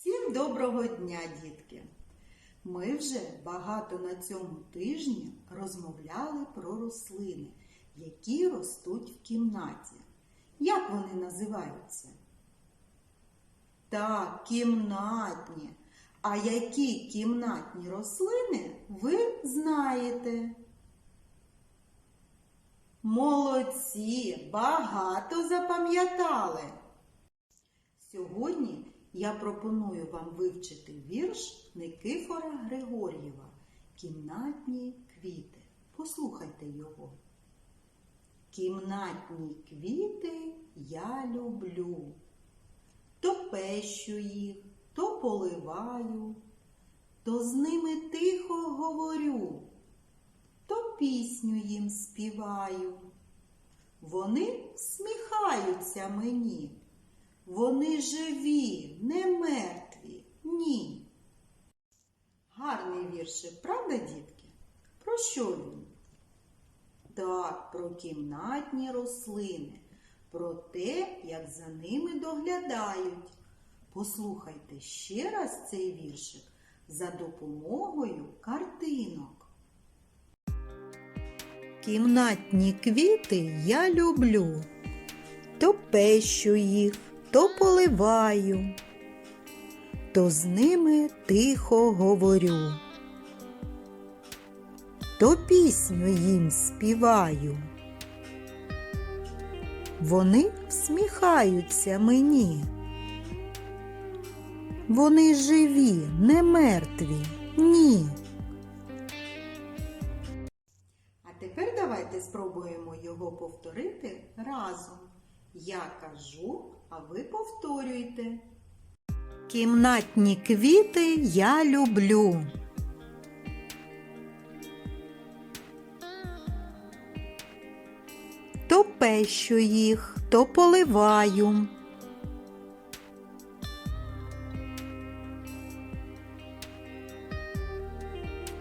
Всім доброго дня, дітки! Ми вже багато на цьому тижні розмовляли про рослини, які ростуть в кімнаті. Як вони називаються? Так, кімнатні. А які кімнатні рослини ви знаєте? Молодці, багато запам'ятали. Сьогодні я пропоную вам вивчити вірш Никифора Григор'єва Кімнатні квіти. Послухайте його. Кімнатні квіти я люблю. То пещу їх, то поливаю, то з ними тихо говорю, то пісню їм співаю. Вони всміхаються мені. Вони живі, не мертві, ні. Гарний віршик, правда, дітки? Про що він? Так, про кімнатні рослини, про те, як за ними доглядають. Послухайте ще раз цей віршик за допомогою картинок. Кімнатні квіти я люблю, то пещу їх, то поливаю, то з ними тихо говорю, то пісню їм співаю. Вони всміхаються мені. Вони живі, не мертві, ні. А тепер давайте спробуємо його повторити разом. Я кажу, а ви повторюйте. Кімнатні квіти я люблю. То пещу їх, то поливаю.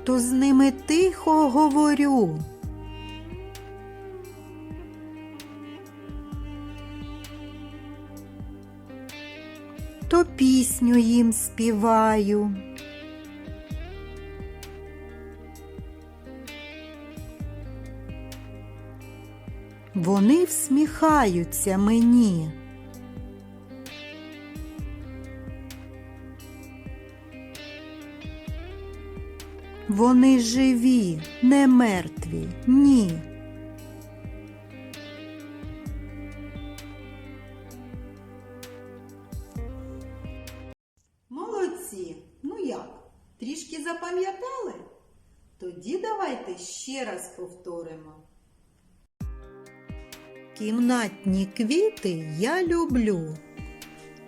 То з ними тихо говорю. То пісню їм співаю. Вони всміхаються мені. Вони живі, не мертві, ні. Молодці! Ну як? Трішки запам'ятали? Тоді давайте ще раз повторимо. Кімнатні квіти я люблю,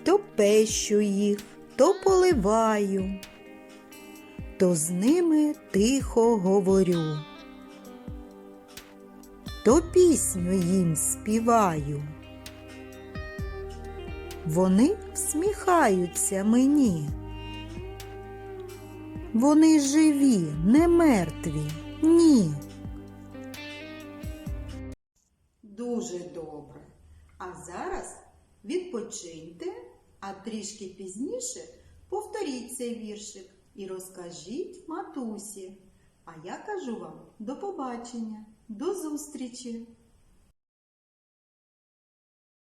то пещу їх, то поливаю, то з ними тихо говорю, то пісню їм співаю. Вони всміхаються мені. Вони живі, не мертві, ні. Дуже добре. А зараз відпочиньте, а трішки пізніше повторіть цей віршик і розкажіть матусі. А я кажу вам до побачення, до зустрічі!